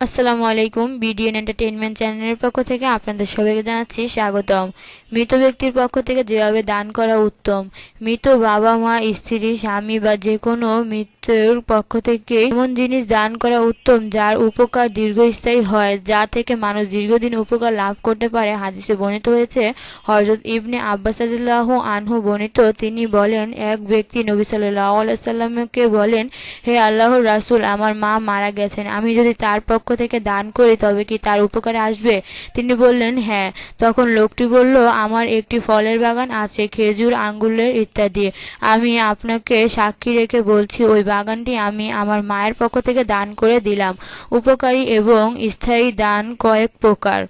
আসসালামু আলাইকুম, BDN entertainment চ্যানেলের পক্ষ থেকে আপনাদের সবাইকে জানাচ্ছি স্বাগতম। মৃত ব্যক্তির পক্ষ থেকে যেভাবে দান করা উত্তম, মৃত বাবা মা, স্ত্রী, স্বামী বা যে কোনো মৃত্যুর পক্ষ থেকে এমন জিনিস দান করা উত্তম যার উপকার দীর্ঘস্থায়ী হয়, যা থেকে মানুষ দীর্ঘদিন উপকার লাভ করতে পারে। হাদিসে বর্ণিত হয়েছে হজরত ইবনে আব্বাস রাদিয়াল্লাহু আনহু বর্ণিত, তিনি বলেন, এক ব্যক্তি নবী সাল্লাল্লাহু আলাইহি সাল্লামকে বলেন, হে আল্লাহর রাসূল, আমার মা মারা গেছেন। আমি যদি তার পক্ষ থেকে দান করি, তবে কি তার উপকারে আসবে? তিনি বললেন হ্যাঁ। তখন লোকটি বলল, আমার একটি ফলের বাগান আছে, খেজুর আঙ্গুলের ইত্যাদি। আমি আপনাকে সাক্ষী রেখে বলছি, ওই বাগানটি আমি আমার মায়ের পক্ষ থেকে দান করে দিলাম। উপকারী এবং স্থায়ী দান কয়েক প্রকার।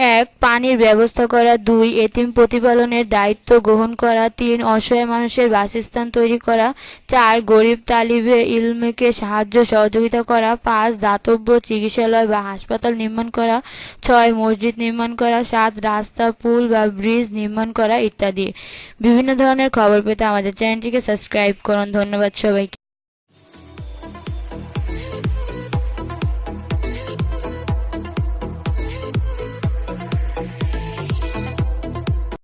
এক, পানির ব্যবস্থা করা। দুই, এতিম প্রতিপালনের দায়িত্ব গ্রহণ করা। তিন, অসহায় মানুষের বাসস্থান তৈরি করা। চার, গরিব তালিবে ইলমকে সাহায্য সহযোগিতা করা। পাঁচ, দাতব্য চিকিৎসালয় বা হাসপাতাল নির্মাণ করা। ছয়, মসজিদ নির্মাণ করা। সাত, রাস্তা, পুল বা ব্রিজ নির্মাণ করা ইত্যাদি। বিভিন্ন ধরনের খবর পেতে আমাদের চ্যানেলটিকে সাবস্ক্রাইব করুন। ধন্যবাদ সবাইকে।